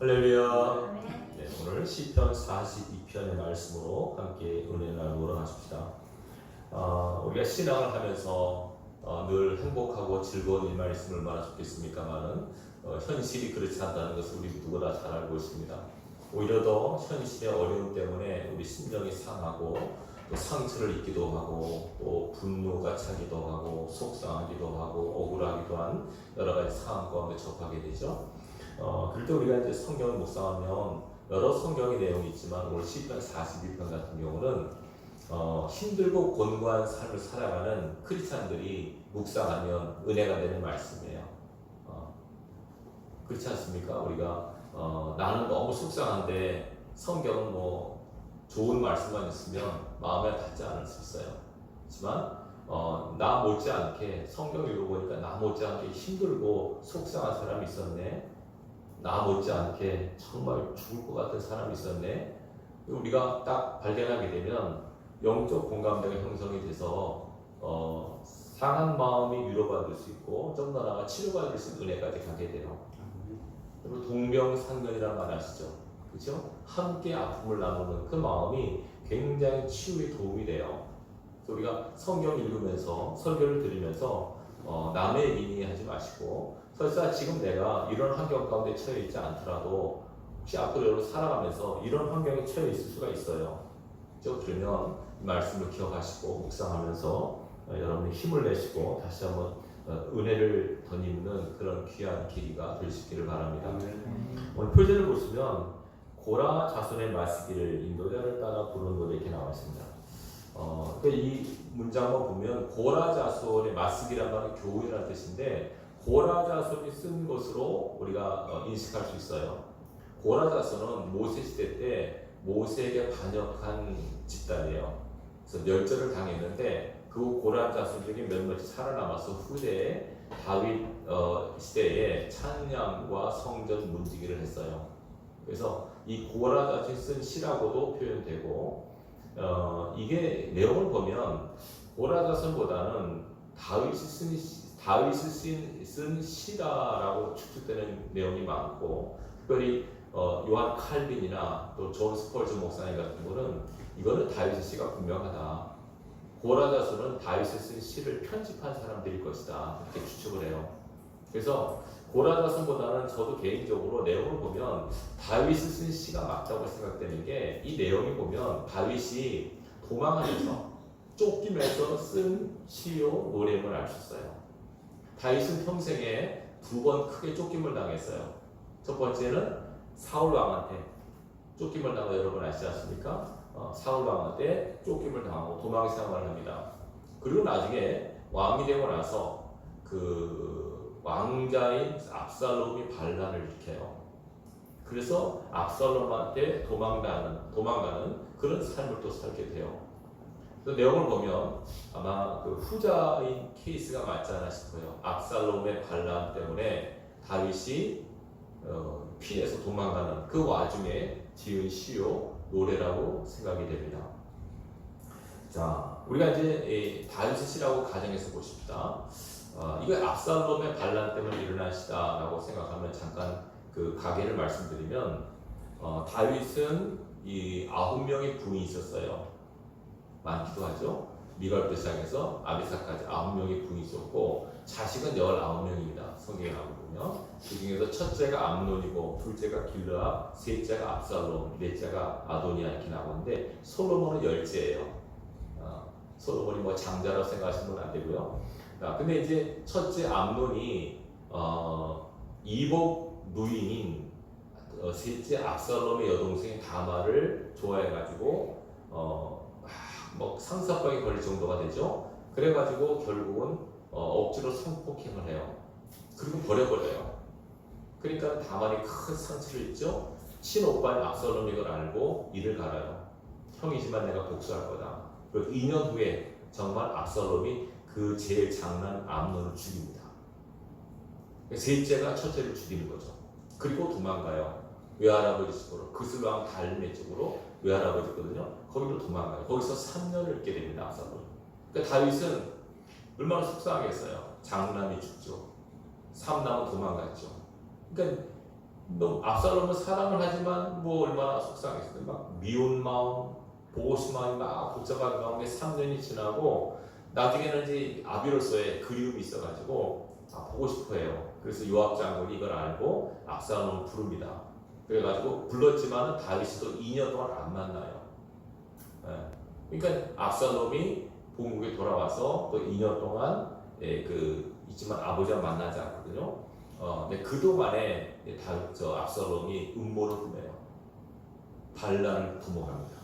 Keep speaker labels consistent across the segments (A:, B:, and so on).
A: 할렐루야. 네, 오늘 시편 42편의 말씀으로 함께 은혜 나누러 가십시다. 어, 우리가 신앙을 하면서 어, 늘 행복하고 즐거운 이 말씀을 얼마나 좋겠습니까만은 어, 현실이 그렇지 않다는 것을 우리 누구나 잘 알고 있습니다. 오히려 더 현실의 어려움 때문에 우리 심령이 상하고 또 상처를 입기도 하고 또 분노가 차기도 하고 속상하기도 하고 억울하기도 한 여러 가지 상황 가운데 접하게 되죠. 어, 그럴 때 우리가 이제 성경을 묵상하면 여러 성경의 내용이 있지만 오늘 시편 42편 같은 경우는 어, 힘들고 곤고한 삶을 살아가는 크리스찬들이 묵상하면 은혜가 되는 말씀이에요. 어, 그렇지 않습니까? 우리가 어, 나는 너무 속상한데 성경은 뭐 좋은 말씀만 있으면 마음에 닿지 않을 수 있어요. 하지만 어, 나 못지않게 성경 읽어보니까 나 못지않게 힘들고 속상한 사람이 있었네. 나 못지않게 정말 죽을 것 같은 사람이 있었네. 우리가 딱 발견하게 되면 영적 공감대가 형성이 돼서 어, 상한 마음이 위로받을 수 있고 좀 더 나아가 치료받을 수 있는 은혜까지 가게 돼요. 그리고 동병상련이라는 말 아시죠? 그렇죠? 함께 아픔을 나누는 그 마음이 굉장히 치유에 도움이 돼요. 그래서 우리가 성경 읽으면서 설교를 들으면서 어, 남의 얘기 하지 마시고 설사 지금 내가 이런 환경 가운데 처해 있지 않더라도 혹시 앞으로 살아가면서 이런 환경에 처해 있을 수가 있어요. 그죠? 그러면 이 말씀을 기억하시고 묵상하면서 어, 여러분이 힘을 내시고 다시 한번 어, 은혜를 덧입는 그런 귀한 길이가 있기를 바랍니다. 오늘 표제를 보시면 고라 자손의 마시기를 인도자를 따라 부르는 노래 이렇게 나와 있습니다. 어, 그러니까 이 문장만 보면 고라 자손의 마시기란 말은 교훈이라는 뜻인데 고라 자손이 쓴 것으로 우리가 어, 인식할 수 있어요. 고라 자손은 모세 시대 때 모세에게 반역한 집단이에요. 그래서 멸절을 당했는데 그 고라 자손 중에 몇몇이 살아남아서 후대에 다윗 어, 시대에 찬양과 성전 문지기를 했어요. 그래서 이 고라 자손이 쓴 시라고도 표현되고 어, 이게 내용을 보면 고라 자손보다는 다윗이 쓴 시- 다윗이 쓴, 쓴 시다라고 추측되는 내용이 많고 특별히 어, 요한 칼빈이나 또 존 스펄즈 목사님 같은 분은 이거는 다윗의 시가 분명하다. 고라 자손은 다윗이 쓴 시를 편집한 사람들일 것이다. 이렇게 추측을 해요. 그래서 고라 자손보다는 저도 개인적으로 내용을 보면 다윗이 쓴 시가 맞다고 생각되는 게 이 내용이 보면 다윗이 도망하면서 쫓기면서 쓴 시요 노래임을 알 수 있어요. 다윗은 평생에 두 번 크게 쫓김을 당했어요. 첫 번째는 사울 왕한테 쫓김을 당한 거 여러분 아시지 않습니까? 어, 사울 왕한 테 쫓김을 당하고 도망 생활을 합니다. 그리고 나중에 왕이 되고 나서 그 왕자인 압살롬이 반란을 일으켜요. 그래서 압살롬한테 도망가는 도망가는 그런 삶을 또 살게 돼요. 그 내용을 보면 아마 그 후자인 케이스가 맞지 않나 싶어요. 압살롬의 반란 때문에 다윗이 어, 피해서 도망가는 그 와중에 지은 시요 노래라고 생각이 됩니다. 자, 우리가 이제 이 다윗의 시라고 가정해서 보십시다. 어, 이거 압살롬의 반란 때문에 일어난 시다라고 생각하면 잠깐 그 가계를 말씀드리면 어, 다윗은 이 아홉 명의 부인이 있었어요. 많기도 하죠. 시작해서 아비사까지 아홉 명의 부인이 있었고 자식은 열아홉 명입니다. 성경에 나오거든요. 그 중에서 첫째가 암논이고 둘째가 길르아, 셋째가 압살롬, 넷째가 아도니아 이렇게 나오는데 솔로몬은 열째예요. 어, 솔로몬이 뭐 장자라고 생각하시는 건 안 되고요. 자, 근데 이제 첫째 암논이 어, 이복 누인인 어, 셋째 압살롬의 여동생 다마를 좋아해가지고 어, 막, 뭐 상사병이 걸릴 정도가 되죠. 그래가지고 결국은 어, 억지로 성폭행을 해요. 그리고 버려버려요. 그러니까 다만이 큰 상처를 입죠. 친오빠인 압살롬이 이걸 알고 이를 갈아요. 형이지만 내가 복수할 거다. 그리고 2년 후에 정말 압살롬이 그 제일 장난 암론을 죽입니다. 셋째가 첫째를 죽이는 거죠. 그리고 도망가요. 외할아버지 집으로 그슬왕 달메 쪽으로 외할아버지거든요. 거기로 도망가요. 거기서 3년을 있게 됩니다. 압살롬. 그러니까 다윗은 얼마나 속상하겠어요. 장남이 죽죠. 삼남은 도망갔죠. 그러니까 너 압살롬은 사랑을 하지만 뭐 얼마나 속상했어요. 막 미운 마음, 보고 싶은 마음이 막 복잡한 가운데 3년이 지나고 나중에는 이제 아비로서의 그리움이 있어가지고 아, 보고 싶어해요. 그래서 요압 장군이 이걸 알고 압살롬을 부릅니다. 그래가지고 불렀지만은 다윗이 또 2년 동안 안 만나요. 예. 그러니까 압살롬이 본국에 돌아와서 또 2년 동안 예, 그 있지만 아버지와 만나지 않거든요. 어, 근데 그 동안에 다윗 저 압살롬이 음모를 꾸며요. 반란을 부모합니다.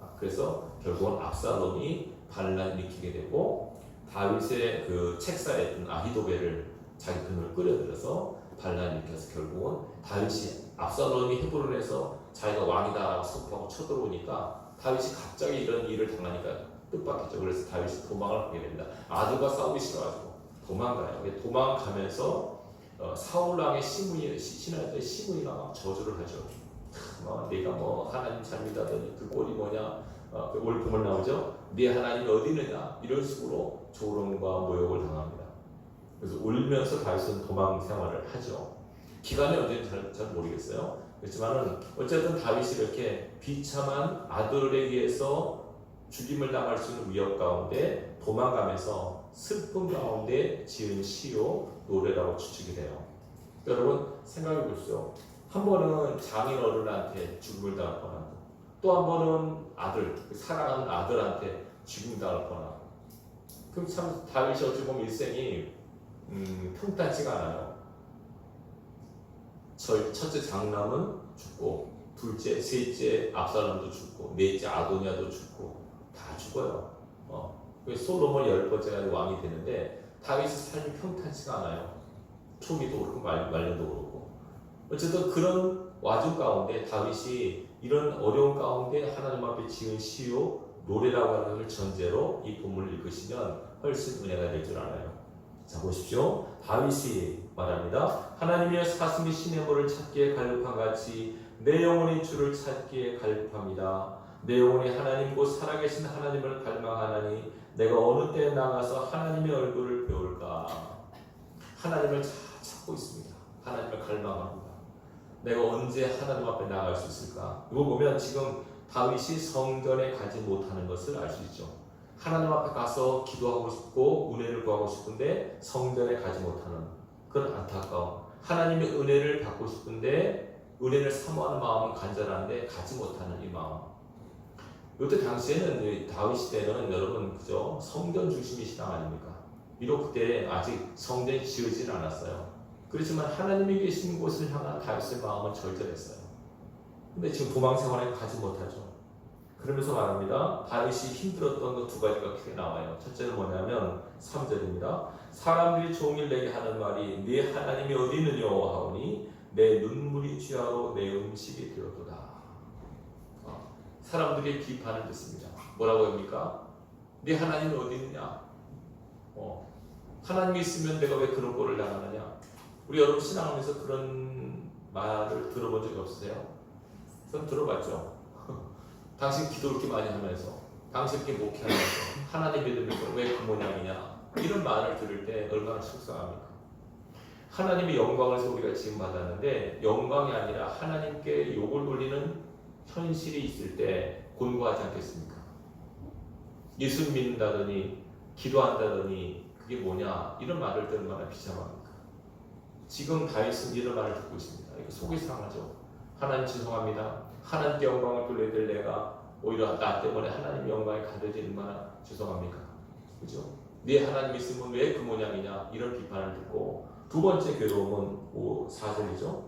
A: 아, 그래서 결국은 압살롬이 반란을 일으키게 되고 다윗의 그 책사에 있던 아히도벨을 자기 편으로 끌어들여서 반란을 일으켜서 결국은 다윗이 압살롬이 헤브론에서 자기가 왕이다 선포하고 쳐들어오니까 다윗이 갑자기 이런 일을 당하니까 뜻밖이죠. 그래서 다윗이 도망을 하게 됩니다. 아들과 싸우기 싫어가지고 도망가요. 도망가면서 어, 사울왕의 시므이 신하의 시므이가 막 저주를 하죠. 뭐 내가 뭐 하나님 잘 믿다더니 그 꼴이 뭐냐 어, 그 올품을 나오죠. 네 하나님이 어디 있느냐 이런 식으로 조롱과 모욕을 당합니다. 그래서 울면서 다윗은 도망 생활을 하죠. 기간이 언제인지 잘, 잘 모르겠어요. 그렇지만은 어쨌든 다윗이 이렇게 비참한 아들에 의해서 죽임을 당할 수 있는 위협 가운데 도망가면서 슬픔 가운데 지은 시요 노래라고 추측이 돼요. 여러분 생각해 보시죠. 한 번은 장인 어른한테 죽음을 당할 뻔하고 또 한 번은 아들 그 사랑하는 아들한테 죽임 당할 뻔하고 그럼 참 다윗이 어찌 보면 일생이 음, 평탄치가 않아요. 저 첫째 장남은 죽고 둘째, 셋째 압살롬도 죽고 넷째 아도니아도 죽고 다 죽어요. 어. 그 솔로몬 열 번째가 왕이 되는데 다윗의 삶이 평탄치가 않아요. 초기도 그렇고 말, 말년도 그렇고 어쨌든 그런 와중 가운데 다윗이 이런 어려운 가운데 하나님 앞에 지은 시요 노래라고 하는 것을 전제로 이 본문을 읽으시면 훨씬 은혜가 될 줄 알아요. 자 보십시오. 다윗이 말합니다. 하나님의 사슴이 시내물을 찾기에 갈급한 같이 내 영혼이 주를 찾기에 갈급합니다. 내 영혼이 하나님 곧 살아계신 하나님을 갈망하나니 내가 어느 때에 나가서 하나님의 얼굴을 배울까? 하나님을 자- 찾고 있습니다. 하나님을 갈망합니다. 내가 언제 하나님 앞에 나갈 수 있을까? 이거 보면 지금 다윗이 성전에 가지 못하는 것을 알 수 있죠. 하나님 앞에 가서 기도하고 싶고 은혜를 구하고 싶은데 성전에 가지 못하는 그런 안타까움. 하나님의 은혜를 받고 싶은데 은혜를 사모하는 마음은 간절한데 가지 못하는 이 마음. 이때 당시에는 이 다윗 시대는 여러분 그죠 성전 중심이 신앙 아닙니까? 비록 그때 아직 성전이 지어지진 않았어요. 그렇지만 하나님이 계신 곳을 향한 다윗의 마음은 절절했어요. 근데 지금 도망 생활에 가지 못하죠. 그러면서 말합니다. 다윗이 힘들었던 그두 가지가 크게 나와요. 첫째는 뭐냐면 3절입니다. 사람들이 종일 내게 하는 말이 네 하나님이 어디 있느냐 하오니 내 눈물이 쥐하로 내 음식이 되었도다. 어, 사람들의 비판을 듣습니다. 뭐라고 합니까? 네 하나님이 어디 있느냐? 어, 하나님이 있으면 내가 왜 그런 꼴을 당하느냐? 우리 여러분 신앙하면서 그런 말을 들어본 적이 없으세요? 전 들어봤죠. 당신 기도 이렇게 많이 하면서, 당신 이렇게 목회하면서, 하나님 믿으면서 왜 그 모양이냐? 이런 말을 들을 때 얼마나 속상합니까? 하나님의 영광을 우리가 지금 받았는데 영광이 아니라 하나님께 욕을 돌리는 현실이 있을 때 곤고하지 않겠습니까? 예수 믿는다더니 기도한다더니 그게 뭐냐 이런 말을 들으면 얼마나 비참합니까? 지금 다윗은 이런 말을 듣고 있습니다. 속이 상하죠. 하나님 죄송합니다. 하나님께 영광을 돌려야 될 내가 오히려 나 때문에 하나님 영광이 가려지는 만나 죄송합니까? 그죠? 네 하나님 있으면 왜 그 모양이냐 이런 비판을 듣고 두 번째 괴로움은 5, 4절이죠.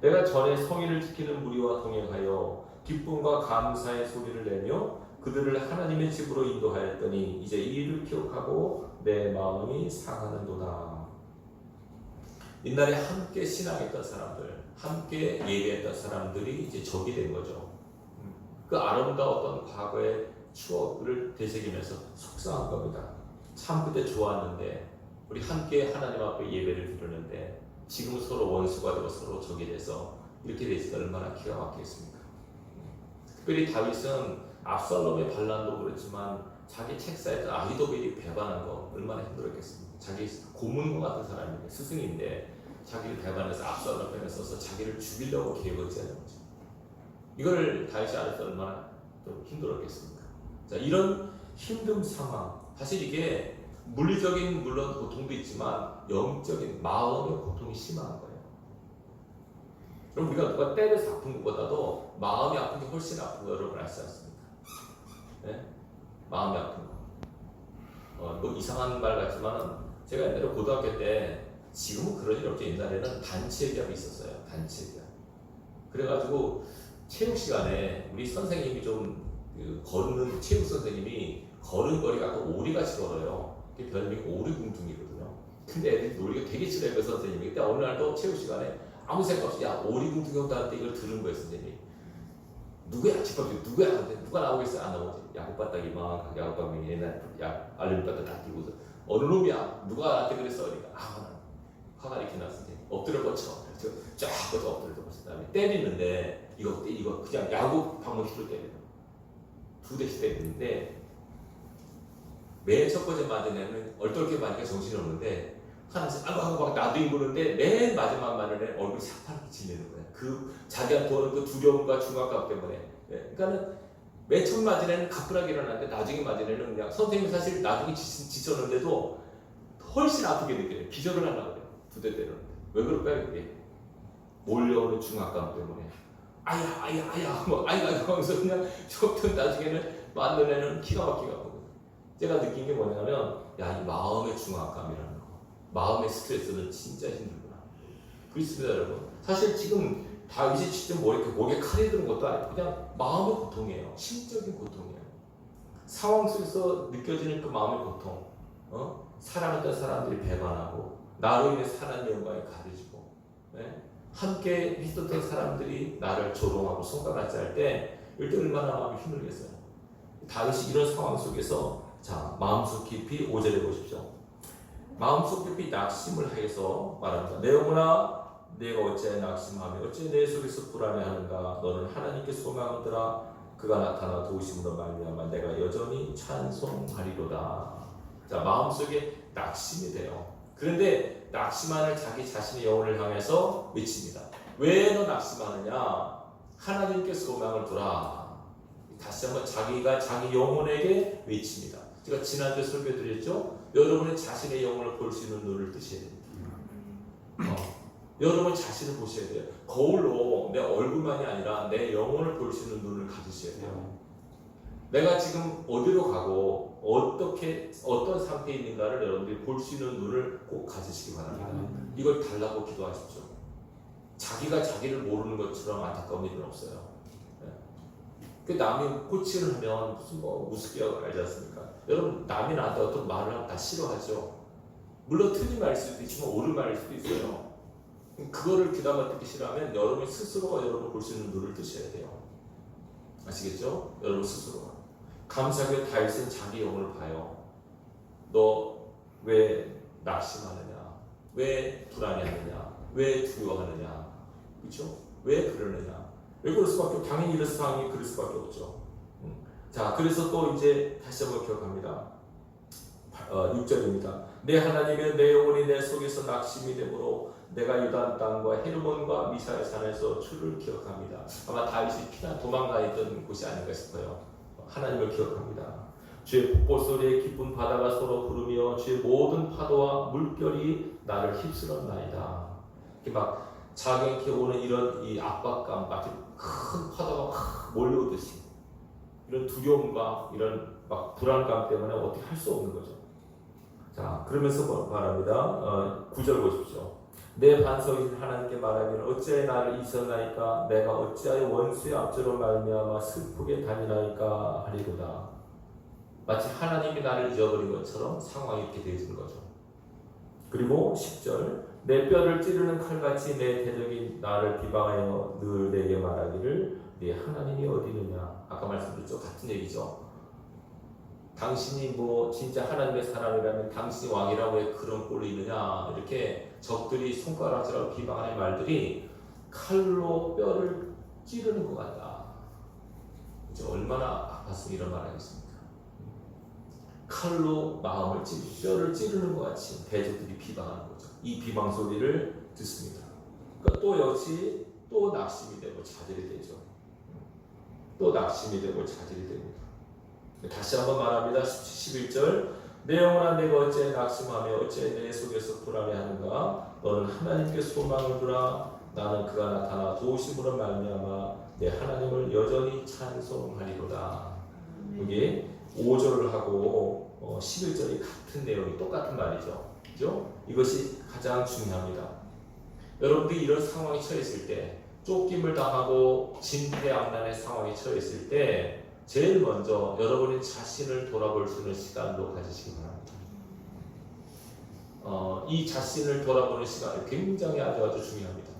A: 내가 전에 성의를 지키는 무리와 동행하여 기쁨과 감사의 소리를 내며 그들을 하나님의 집으로 인도하였더니 이제 이 일을 기억하고 내 마음이 상하는도다. 옛날에 함께 신앙했던 사람들, 함께 예배했던 사람들이 이제 적이 된 거죠. 음, 그 아름다웠던 과거의 추억을 되새기면서 속상한 겁니다. 참 그때 좋았는데 우리 함께 하나님 앞에 예배를 드렸는데 지금 서로 원수가 되고 서로 적이 돼서 이렇게 됐을 얼마나 기가 막히겠습니까? 특별히 다윗은 압살롬의 반란도 그렇지만 자기 책사에서 아히도벨이 배반한 거 얼마나 힘들었겠습니까? 자기 고문과 같은 사람인데 스승인데 자기를 배반해서 앞서는 편에 서서 자기를 죽이려고 계획을 짜는 거죠. 이걸 다윗이 알아서 얼마나 좀 힘들었겠습니까? 자 이런 힘든 상황 사실 이게 물리적인 물론 고통도 있지만 영적인 마음의 고통이 심한 거예요. 그럼 우리가 누가 때려서 아픈 것보다도 마음이 아픈 게 훨씬 아픈 거 여러분 아시지 않습니까? 네? 마음이 아픈 거. 어, 뭐 이상한 말 같지만 제가 옛날에 고등학교 때 지금은 그런 일 없죠. 옛날에는 단체 기업이 있었어요. 단체 기업. 그래가지고 체육 시간에 우리 선생님이 좀그 걷는 체육 선생님이 걸은 거리가 또 오리같이 걸어요. 그게 별명이 오리궁둥이거든요. 근데 애들이 놀기가 되게 싫어요. 그 선생님이. 그때 어느 날도 체육 시간에 아무 생각 없이 야 오리궁둥이 온다는데 이걸 들은 거예요. 선생님이. 누구야? 집합이 누구야? 누가 나오겠어요? 안 나오지. 야구바닥 이만하게 야구방이 옛날 야 알림바닥 다 끼고서 어느 놈이야? 누가 나한테 그랬어? 그러니까 아 나는 화가 이렇게 때 엎드려 뻗쳐. 그래서 쫙 뻗어 엎드려 뻗쳐. 그다음에 때리는데 이거 이거 그냥 야구 휘로 때려요. 두 대씩 때리는데 맨첫 번째 맞은 애는 얼떨게 맞으니까 정신이 없는데 하나씩 아고 하고 막 나도 입으는데 맨 마지막 맞은 애는 얼굴이 새파랗게 질리는 거야. 그 자기한테 오는 그 두려움과 중압감 때문에. 예, 그러니까는 맨 처음 맞은 애는 가뿐하게 일어났는데 나중에 맞은 애는 그냥 선생님이 사실 나중에 지, 지쳤는데도 훨씬 아프게 느껴요. 기절을 하려고 때렸는데. 왜 그럴까요, 그게? 몰려오는 중압감 때문에. 아야, 아야, 아야, 뭐, 아야, 아야 하면서 그냥 저부터 나중에는 맞는 애는 기가 막히게 아프거든요. 제가 느낀 게 뭐냐면, 야, 이 마음의 중압감이라는 거. 마음의 스트레스는 진짜 힘들구나. 그렇습니다, 여러분. 사실 지금 다윗이 직접 뭐 이렇게 목에 칼이 드는 것도 아니고 그냥 마음의 고통이에요. 심적인 고통이에요. 상황 속에서 느껴지는 그 마음의 고통. 어? 사랑했던 사람들이 배반하고 나로 인해 사는 영광이 가려지고 네? 함께 있었던 사람들이 나를 조롱하고 손가락질 할때 이때 얼마나 마음이 힘들겠어요. 다윗이 이런 상황 속에서 자 마음속 깊이 오절해 보십시오. 마음속 깊이 낙심을 하여서 말합니다. 내 영혼아 내가 어찌 낙심하며 어찌 내 속에서 불안해하는가 너는 하나님께 소망하더라 그가 나타나 도우심으로 말미암아 내가 여전히 찬송하리로다 자 마음속에 낙심이 돼요 그런데 낙심하는 자기 자신의 영혼을 향해서 외칩니다 왜 너 낙심하느냐 하나님께 소망을 두라 다시 한번 자기가 자기 영혼에게 외칩니다 제가 지난주에 설교드렸죠 여러분의 자신의 영혼을 볼 수 있는 눈을 뜨셔야 됩니다 어. 여러분 자신을 보셔야 돼요. 거울로 내 얼굴만이 아니라 내 영혼을 볼 수 있는 눈을 가지셔야 돼요. 내가 지금 어디로 가고 어떻게 어떤 상태에 있는가를 여러분들이 볼 수 있는 눈을 꼭 가지시기 바랍니다. 이걸 달라고 기도하십시오. 자기가 자기를 모르는 것처럼 안타까운 일은 없어요. 네. 그 남이 코치를 하면 무슨 뭐 우습게 알지 않습니까? 여러분 남이 나한테 어떤 말을 하면 다 싫어하죠. 물론 틀린 말일 수도 있지만 옳은 말일 수도 있어요. 그거를 귀담아 듣기 싫어하면 여러분 스스로가 여러분 볼 수 있는 눈을 뜨셔야 돼요. 아시겠죠? 여러분 스스로가. 감사하게 다윗은 자기 영혼을 봐요. 너 왜 낙심하느냐? 왜 불안해하느냐? 왜 두려워하느냐? 그렇죠? 왜 그러느냐? 왜 그럴 수밖에 없 당연히 이런 상황이 그럴 수밖에 없죠. 음. 자, 그래서 또 이제 다시 한번 기억합니다. 어, 6절입니다. 내 하나님의 내 영혼이 내 속에서 낙심이 되므로 내가 유단 땅과 헤르몬과 미사의 산에서 주를 기억합니다. 아마 다윗이 피난 도망가 있던 곳이 아닌가 싶어요. 하나님을 기억합니다. 주의 폭포 소리에 기쁜 바다가 서로 부르며 주의 모든 파도와 물결이 나를 휩쓸었나이다. 이렇게 막 자기에게 오는 이런 이 압박감, 마치 큰 파도가 막 몰려오듯이 이런 두려움과 이런 막 불안감 때문에 어떻게 할 수 없는 거죠. 자, 그러면서 말합니다. 어, 9절 보십시오. 내 반석이신 하나님께 말하기를 어찌하여 나를 잊었나이까? 내가 어찌하여 원수의 앞저로 말미암아 슬프게 다니나이까 하리로다. 마치 하나님이 나를 잊어버린 것처럼 상황이 이렇게 되어지는 거죠. 그리고 10절 내 뼈를 찌르는 칼같이 내 대적이 나를 비방하여 늘 내게 말하기를 네 하나님이 어디 있느냐? 아까 말씀드렸죠. 같은 얘기죠 당신이 뭐 진짜 하나님의 사람이라면 당신이 왕이라고 왜 그런 꼴로 있느냐 이렇게 적들이 손가락질하고 비방하는 말들이 칼로 뼈를 찌르는 것 같다. 이제 얼마나 아팠으면 이런 말 하겠습니까? 칼로 마음을 찌르, 뼈를 찌르는 것 같이 대적들이 비방하는 거죠. 이 비방 소리를 듣습니다. 그러니까 또 역시 또 낙심이 되고 자질이 되죠. 또 낙심이 되고 자질이 됩니다. 다시 한번 말합니다. 11절. 내 영혼아 내가 어째 낙심하며 어째 내 속에서 불안해하는가? 너는 하나님께 소망을 두라. 나는 그가 나타나 도우심으로 말미암아 내 하나님을 여전히 찬송하리로다. 여기 5절을 하고 어, 11절이 같은 내용이 똑같은 말이죠. 그죠? 이것이 가장 중요합니다. 여러분들이 이런 상황에 처했을 때 쫓김을 당하고 진퇴양난의 상황에 처했을 때 제일 먼저 여러분이 자신을 돌아볼 수 있는 시간도 가지시기 바랍니다. 어, 이 자신을 돌아보는 시간이 굉장히 아주 아주 중요합니다.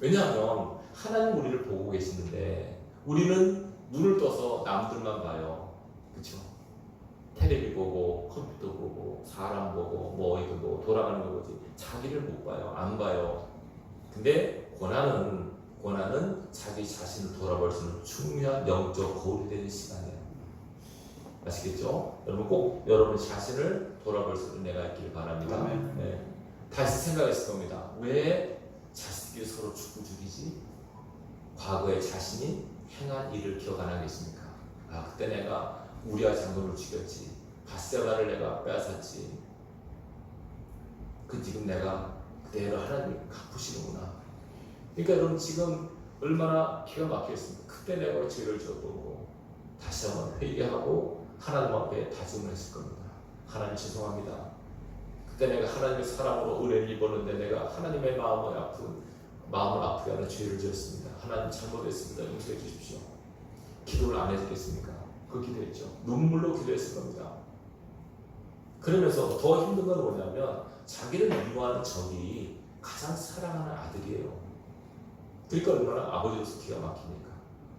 A: 왜냐하면 하나님 우리를 보고 계시는데 우리는 눈을 떠서 남들만 봐요. 그렇죠? 텔레비 보고 컴퓨터 보고 사람 보고 뭐 이거 뭐 돌아가는 거 보지 자기를 못 봐요. 안 봐요. 근데 고난은 고난은 자기 자신을 돌아볼 수 있는 중요한 영적 거울이 되는 시간이에요. 아시겠죠? 여러분 꼭 여러분 자신을 돌아볼 수 있는 내가 있기를 바랍니다. 네. 다시 생각했을 겁니다. 왜 자식들이 서로 죽고 죽이지? 과거에 자신이 행한 일을 기억 안 하겠습니까? 아 그때 내가 우리아 장군을 죽였지. 바세바를 내가 빼앗았지. 그 지금 내가 그대로 하나님 갚으시는구나. 그러니까 여러분 지금 얼마나 기가 막혔습니까? 그때 내가 죄를 졌고 다시 한번 회개하고 하나님 앞에 다짐을 했을 겁니다. 하나님 죄송합니다. 그때 내가 하나님의 사랑으로 은혜를 입었는데 내가 하나님의 마음을 아픈 마음을 아프게 하는 죄를 지었습니다. 하나님 잘못했습니다. 용서해 주십시오. 기도를 안 해주겠습니까? 그 기도했죠. 눈물로 기도했을 겁니다. 그러면서 더 힘든 건 뭐냐면 자기를 미워하는 적이 가장 사랑하는 아들이에요. 그러니까 얼마나 아버지로서 기가 막힙니까?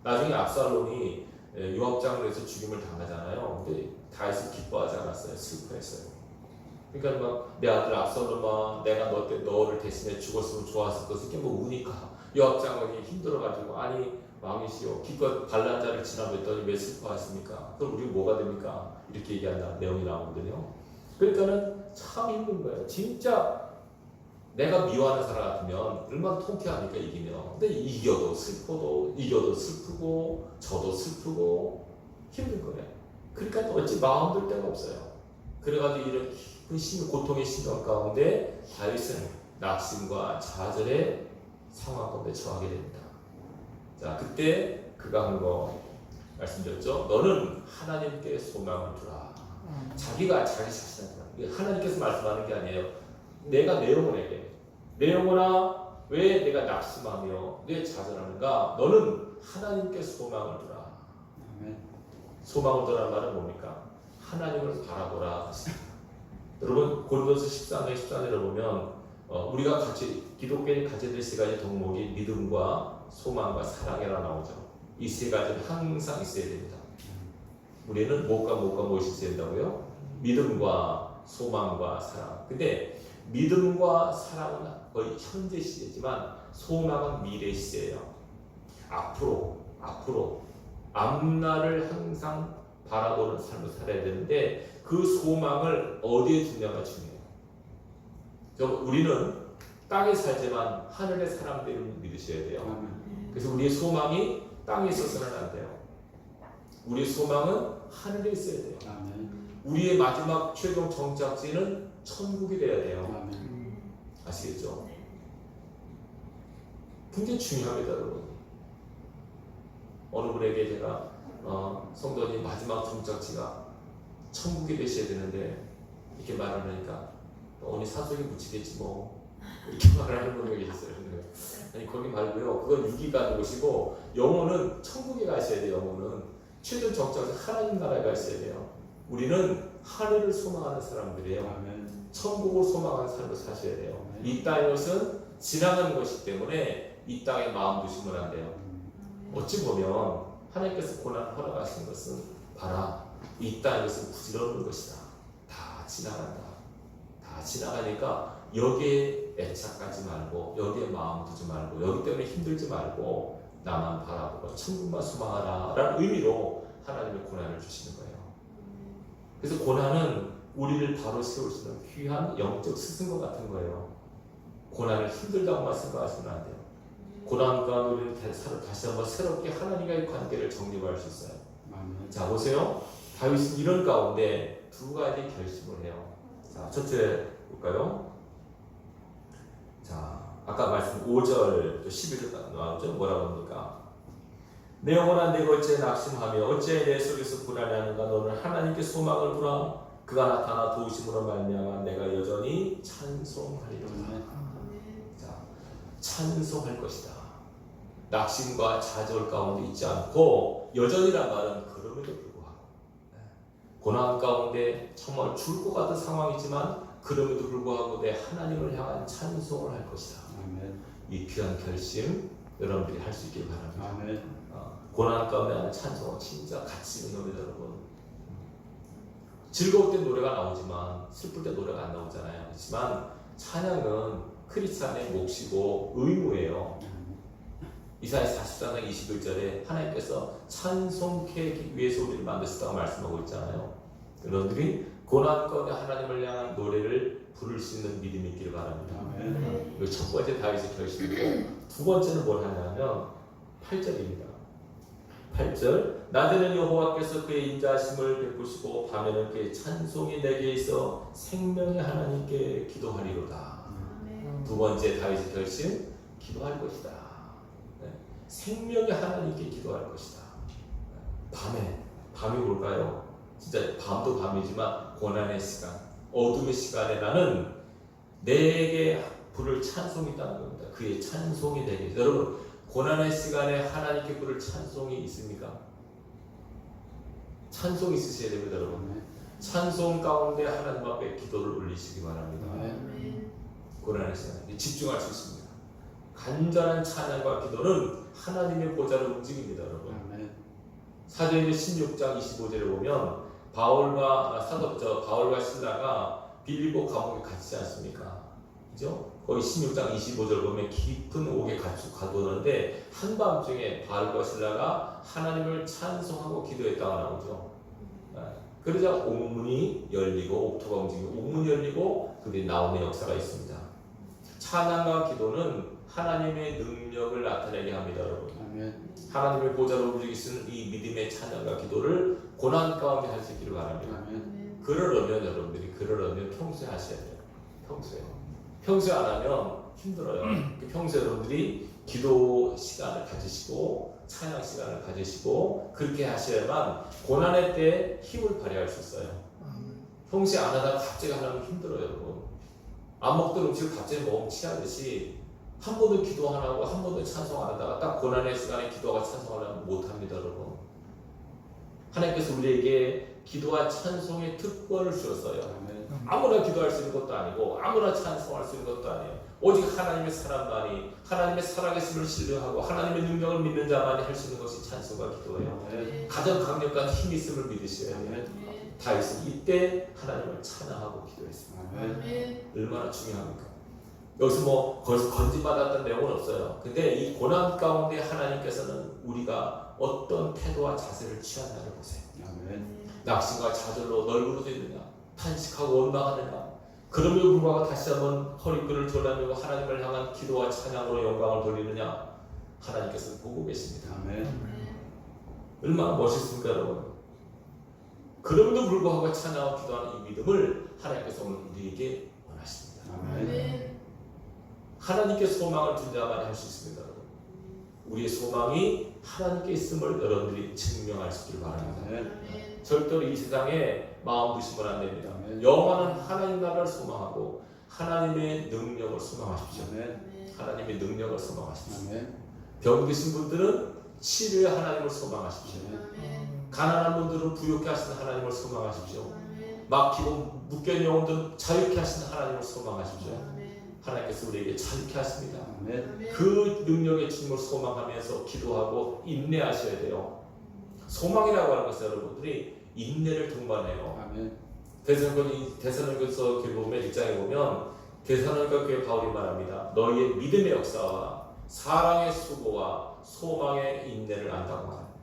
A: 나중에 압살롬이 예, 요압장에서 죽임을 당하잖아요. 근데 다윗은 기뻐하지 않았어요. 슬퍼했어요. 그러니까 막 내 아들 압살롬아 내가 너 때 너를 대신해 죽었으면 좋았을 것을 이렇게 뭐 우니까 요압장이 힘들어가지고 아니 왕이시여 기껏 반란 자를 지나했더니 왜 슬퍼하십니까? 그럼 우리 뭐가 됩니까? 이렇게 얘기한다 내용이 나오거든요. 그러니까는 참 힘든 거예요. 진짜 내가 미워하는 사람 같으면 얼마나 통쾌합니까 이기면. 근데 이겨도 슬퍼도 이겨도 슬프고 저도 슬프고 힘든 거예요. 그러니까 어찌 마음 들 데가 없어요. 그래가지고 이런 깊은 심, 고통의 심정 가운데 다윗은 낙심과 좌절의 상황 가운데 처하게 됩니다. 자 그때 그가 한 거 말씀드렸죠. 너는 하나님께 소망을 두라. 자기가 자기 자신한테 하나님께서 말씀하는 게 아니에요. 내가 내 영혼에게 내 영혼아 왜 내가 낙심하며 왜 좌절하는가? 너는 하나님께 소망을 두라.
B: 아멘.
A: 소망을 두라는 말은 뭡니까? 하나님을 바라보라. 여러분 고린도서 14장 14절을 보면 어, 우리가 같이 기독교인이 가져야 될 세 가지 덕목이 믿음과 소망과 사랑이라 나오죠. 이 세 가지는 항상 있어야 됩니다. 우리는 무엇과 무엇과 무엇이 있어야 된다고요? 믿음과 소망과 사랑. 근데 믿음과 사랑은 거의 현재 시제지만 소망은 미래 시제예요. 앞으로 앞으로 앞날을 항상 바라보는 삶을 살아야 되는데 그 소망을 어디에 두냐가 중요해요. 저 우리는 땅에 살지만 하늘의 사람들을 믿으셔야 돼요. 그래서 우리의 소망이 땅에 있어서는 안 돼요. 우리의 소망은 하늘에 있어야 돼요. 우리의 마지막 최종 정착지는 천국이 돼야 돼요. 아시겠죠? 굉장히 중요합니다, 여러분. 어느 분에게 제가 어, 성도님 마지막 정착지가 천국이 되셔야 되는데 이렇게 말을 하니까 어머니 사속에 묻히겠지 뭐 이렇게 말하는 분이 계셨어요. 아니 거기 말고요. 그건 유기 가는 곳이고 영혼은 천국에 가셔야 돼요. 영혼은 최종 정착지 하나님 나라에 가셔야 돼요. 우리는 하늘을 소망하는 사람들이에요.
B: 아멘.
A: 천국을 소망하는 삶을 사셔야 돼요. 이 땅의 것은 지나가는 것이기 때문에 이 땅에 마음 두시면 안 돼요. 어찌 보면 하나님께서 고난을 허락하시는 것은 봐라 이 땅의 것은 부질없는 것이다. 다 지나간다. 다 지나가니까 여기에 애착하지 말고 여기에 마음 두지 말고 여기 때문에 힘들지 말고 나만 바라보고 천국만 소망하라 라는 의미로 하나님의 고난을 주시는 거예요. 그래서 고난은 우리를 바로 세울 수 있는 귀한 영적 스승과 같은 거예요. 고난을 힘들다고만 생각하시면 안 돼요. 고난과 우리는 다- 다시 한번 새롭게 하나님과의 관계를 정립할 수 있어요. 자 보세요. 다윗은 이런 가운데 두 가지 결심을 해요. 자 첫째 볼까요? 자 아까 말씀 5절 11절 나오죠. 뭐라고 합니까? 내 영혼아 내가 어찌 낙심하며 어찌 내 속에서 불안해하는가 너는 하나님께 소망을 두라 그가 나타나 도우심으로 말미암아 내가 여전히 찬송하리로다. 자, 찬송할 것이다. 낙심과 좌절 가운데 있지 않고 여전이란 말은 그럼에도 불구하고 네. 고난 가운데 정말 죽을 것 같은 상황이지만 그럼에도 불구하고 내 하나님을 향한 찬송을 할 것이다.
B: 아멘.
A: 이 귀한 결심 여러분들이 할 수 있길 바랍니다.
B: 아멘.
A: 어, 고난 가운데 하는 찬송은 진짜 가치 있는 노래다 여러분. 즐거울 때 노래가 나오지만 슬플 때 노래가 안 나오잖아요. 그렇지만 찬양은 크리스찬의 몫이고 의무예요. 이사야 44장 21절에 하나님께서 찬송케 위해서 우리를 만드셨다고 말씀하고 있잖아요. 여러분들이 고난 가운데 하나님을 향한 노래를 부를 수 있는 믿음이 있기를 바랍니다.
B: 아멘.
A: 이첫 번째 다윗의 결심이고 두 번째는 뭘 하냐면 8절입니다. 8절 낮에는 여호와께서 그의 인자하심을 베푸시고 밤에는 그의 찬송이 내게 있어 생명의 하나님께 기도하리로다. 두 번째 다윗의 결심 기도할 것이다. 네. 생명의 하나님께 기도할 것이다. 네. 밤에 밤이 뭘까요? 진짜 밤도 밤이지만 고난의 시간, 어둠의 시간에 나는 내게 부를 찬송이 있다는 겁니다. 그의 찬송이 되게 여러분 고난의 시간에 하나님께 부를 찬송이 있습니까? 찬송 있으셔야 됩니다, 여러분.
B: 아멘.
A: 찬송 가운데 하나님 앞에 기도를 올리시기 바랍니다.
B: 아멘.
A: 고난의 시간에 집중할 수 있습니다. 간절한 찬양과 기도는 하나님의 보좌를 움직입니다, 여러분.
B: 아멘.
A: 사도행전 16장 25절에 보면 바울과 아, 사도 저 바울과 신라가 빌리보 감옥에 갇히지 않습니까? 그죠? 거기 16장 25절 보면 깊은 옥에 갇혀 가두었는데 한밤중에 바울과 신라가 하나님을 찬송하고 기도했다가 나오죠. 네. 그러자 옥문이 열리고 옥토가 움직이고 옥문이 열리고 그들이 나오는 역사가 있습니다. 찬양과 기도는 하나님의 능력을 나타내게 합니다, 여러분.
B: 아멘.
A: 하나님의 보좌를 움직이시는 이 믿음의 찬양과 기도를 고난 가운데 할 수 있기를 바랍니다.
B: 아멘.
A: 그러려면 여러분들이 그러려면 평소에 하셔야 돼요. 평소에. 평소에 안 하면 힘들어요. 그 평소에 여러분들이 기도 시간을 가지시고 찬양 시간을 가지시고 그렇게 하셔야만 고난의 때 힘을 발휘할 수 있어요. 평소에 안 하다가 갑자기 하려면 힘들어요, 여러분. 안 먹던 음식을 갑자기 먹으면 취하듯이 한 번도 기도 안 하고 한 번도 찬송 안 하다가 딱 고난의 시간에 기도가 찬송하려면 못 합니다, 여러분. 하나님께서 우리에게 기도와 찬송의 특권을 주었어요. 아무나 기도할 수 있는 것도 아니고 아무나 찬송할 수 있는 것도 아니에요. 오직 하나님의 사람만이 하나님의 살아계심을 신뢰하고 하나님의 능력을 믿는 자만이 할 수 있는 것이 찬송과 기도예요. 가장 강력한 힘이 있음을 믿으셔야 돼요.
B: 아멘.
A: 다윗은 이때 하나님을 찬양하고 기도했습니다. 얼마나 중요합니까? 여기서 뭐 거기서 건진받았던 내용은 없어요. 근데 이 고난 가운데 하나님께서는 우리가 어떤 태도와 자세를 취하냐를 보세요.
B: 아멘.
A: 낙심과 좌절로 널브러져 있느냐, 탄식하고 원망하느냐. 그럼에도 불구하고 다시 한번 허리끈을 졸라매고 하나님을 향한 기도와 찬양으로 영광을 돌리느냐. 하나님께서는 보고 계십니다.
B: 아멘.
A: 얼마나 멋있습니까, 여러분? 그럼에도 불구하고 찬양하고 기도하는 이 믿음을 하나님께서 오늘 우리에게 원하십니다.
B: 아멘.
A: 하나님께 소망을 둔 자만이 할수 있습니다. 우리의 소망이 하나님께 있음을 여러분들이 증명할 수 있기를 바랍니다.
B: 아멘.
A: 절대로 이 세상에 마음 두시면 안 됩니다.
B: 아멘.
A: 영원한 하나님 나라를 소망하고 하나님의 능력을 소망하십시오.
B: 아멘.
A: 하나님의 능력을 소망하십시오.
B: 아멘.
A: 병 드신 분들은 치료의 하나님을 소망하십시오. 가난한 분들은 부욕케 하시는 하나님을 소망하십시오. 막히고 묶여 있는 영혼들은 자유케 하시는 하나님을 소망하십시오. 하나님께서 우리에게 자유케 하십니다.
B: 아멘.
A: 그 능력의 주님을 소망하면서 기도하고 인내하셔야 돼요. 소망이라고 하는 것은 여러분들이 인내를 동반해요.
B: 아멘.
A: 대사로니 대사로니서 보면 일장에 보면 대사로니가 교회 바울이 말합니다. 너희의 믿음의 역사와 사랑의 수고와 소망의 인내를 안다고 말합니다.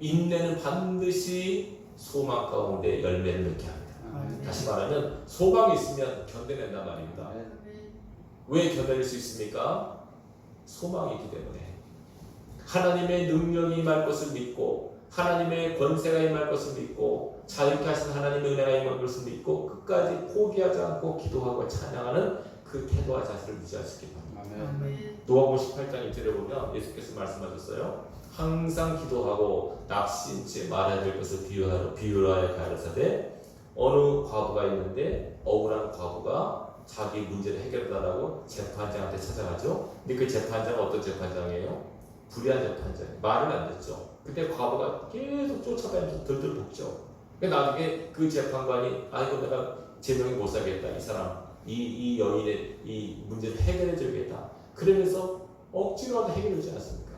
A: 인내는 반드시 소망 가운데 열매를 맺게 합니다.
B: 아멘.
A: 다시 말하면 소망이 있으면 견뎌낸단 말입니다.
B: 아멘.
A: 왜 견뎌낼 수 있습니까? 소망이 있기 때문에 하나님의 능력이 임할 것을 믿고 하나님의 권세가 임할 것을 믿고 자유케 하신 하나님의 은혜가 임할 것을 믿고 끝까지 포기하지 않고 기도하고 찬양하는 그 태도와 자세를 유지할 수 있기 바랍니다. 노아고 18장 1절에 보면 예수께서 말씀하셨어요. 항상 기도하고 낙심 채 말해야 될 것을 비유하여 비유하여 가르사대 어느 과부가 있는데 억울한 과부가 자기 문제를 해결하라고 재판장한테 찾아가죠. 근데 그 재판장은 어떤 재판장이에요? 불의한 재판장. 말을 안 듣죠. 근데 과부가 계속 쫓아다니면서 들들 볶죠. 나중에 그 재판관이 아이고 내가 제명이 못 살겠다. 이 사람 이, 이 여인의 이 문제를 해결해 줘야겠다. 그러면서 억지로라도 해결되지 않습니까?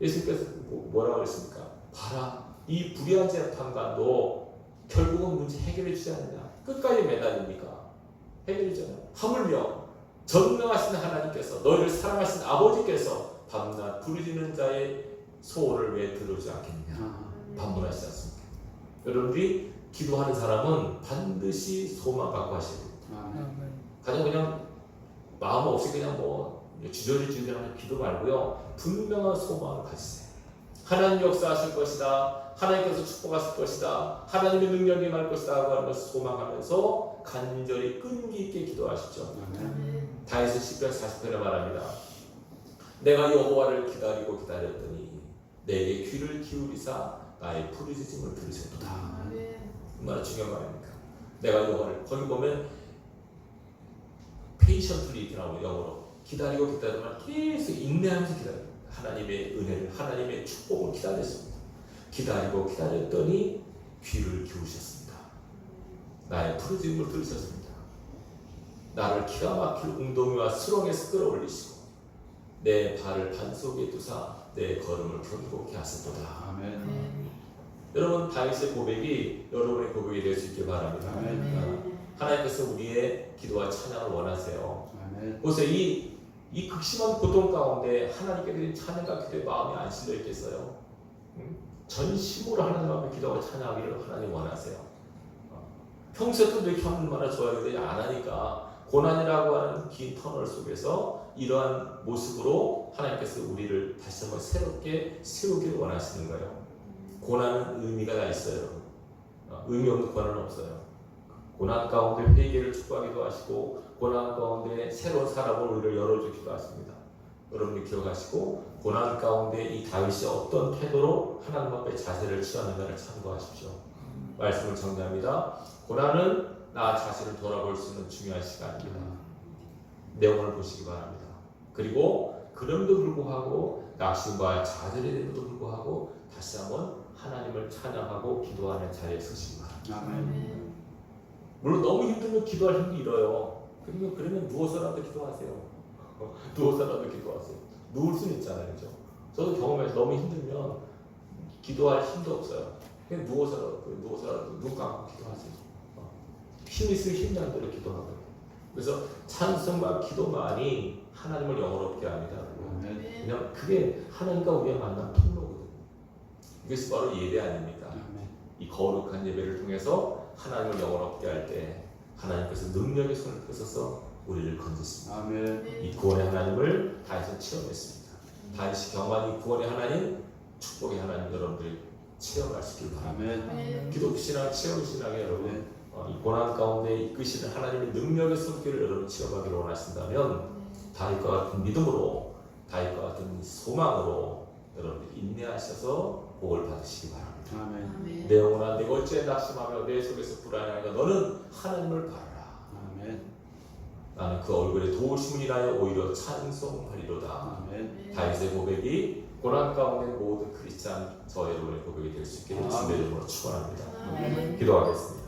A: 예수님께서 뭐- 뭐라고 그랬습니까? 봐라, 이 불의한 재판관도 결국은 문제 해결해 주지 않느냐? 끝까지 매달립니까? 해결해 주잖아요. 하물며 전능하신 하나님께서 너희를 사랑하신 아버지께서 밤낮 부르짖는 자의 소원을 왜 들어주지 않겠느냐?
C: 아,
A: 반문하시지 않습니까? 여러분들이 기도하는 사람은 반드시 소망 갖고 하셔야 됩니다.
C: 아멘.
A: 가장 그냥 마음 없이 그냥 뭐 주저리 주저리 기도 말고요 분명한 소망을 가지세요. 하나님 역사하실 것이다. 하나님께서 축복하실 것이다. 하나님의 능력이 말 것이다 하고 하는 것을 소망하면서 간절히 끈기 있게.
C: 아멘.
A: 다윗은 시편 40편에 말합니다. 내가 여호와를 기다리고 기다렸더니 내게 귀를 기울이사 나의 부르짖음을 들으셨도다. 얼마나 중요한 말입니까? 내가 영어를 거기 보면 페이션트리 이렇게 나오고 영어로 기다리고 기다리면 계속 인내하면서 기다립니다. 하나님의 은혜를 하나님의 축복을 기다렸습니다. 기다리고 기다렸더니 귀를 기우셨습니다. 나의 부르짖음을 들으셨습니다. 나를 기가 막힐 웅덩이와 수렁에서 끌어올리시고 내 발을 반석에 두사 내 걸음을 견고케 하셨도다.
C: 아멘.
B: 아멘.
A: 여러분 다윗의 고백이 여러분의 고백이 될 수 있길 바랍니다.
B: 아멘.
A: 하나님께서 우리의 기도와 찬양을 원하세요.
C: 아멘.
A: 보세요, 이, 이 극심한 고통 가운데 하나님께 드린 찬양과 기도에 마음이 안 실려 있겠어요? 응? 전심으로 하나님 앞에 기도하고 찬양하기를 하나님 원하세요. 어. 평소에도 이렇게 얼마나 좋아야 되지 안 하니까 고난이라고 하는 긴 터널 속에서 이러한 모습으로 하나님께서 우리를 다시 한번 새롭게 세우기를 원하시는 거예요. 고난은 의미가 다 있어요. 어, 의미 없는 고난은 없어요. 고난 가운데 회개를 축복하기도 하시고 고난 가운데 새로운 사람을 우리를 열어주기도 하십니다. 여러분이 기억하시고 고난 가운데 이 다윗이 어떤 태도로 하나님 앞에 자세를 취하는가를 참고하십시오. 말씀을 정리합니다. 고난은 나 자신을 돌아볼 수 있는 중요한 시간입니다. 내용을 보시기 바랍니다. 그리고 그럼에도 불구하고 낙심과 좌절에도 불구하고 다시 한번 하나님을 찬양하고 기도하는 자리에 서시기 바랍니다.
C: 아멘.
A: 물론 너무 힘들면 기도할 힘도 잃어요. 그러면 그러면 누워서라도 기도하세요. 누워서라도 기도하세요. 누울 수는 있잖아요, 그죠? 저도 경험해서 너무 힘들면 기도할 힘도 없어요. 그냥 누워서라도 누워서라도 눈 감고 기도하세요. 어. 힘 있으면 힘난 대로 기도하고요. 그래서 찬송과 기도만이 하나님을 영원롭게 합니다. 그냥 그게 하나님과 우리의 만남 통로거든요. 이것이 바로 예배 아닙니까? 이 거룩한 예배를 통해서 하나님을 영원롭게 할 때 하나님께서 능력의 손을 펴서서 우리를 건지십니다.
C: 아멘.
A: 이 구원의 하나님을 다윗은 체험했습니다. 다윗이 경험한 이 구원의 하나님, 축복의 하나님 여러분들이 수 있길 바랍니다.
C: 아멘.
B: 아멘.
A: 기독 신앙, 체험 신앙에 여러분
C: 아멘.
A: 어, 이 고난 가운데 이끄시는 하나님의 능력의 손길을 여러분 체험하기를 원하신다면 다윗과 같은 믿음으로 다윗과 같은 소망으로 여러분들 인내하셔서 복을 받으시기 바랍니다.
C: 아멘.
A: 내 영혼아 내가 어찌 낙심하며 내 속에서 불안해하니까 너는 하나님을 바라라
C: 아멘.
A: 나는 그 얼굴에 도우심을 인하여 오히려 찬송하리로다
C: 아멘.
A: 다윗의 고백이 고난 가운데 모든 크리스찬 저 여러분의 고백이 될 수 있기를 주님의 이름으로 축원합니다. 기도하겠습니다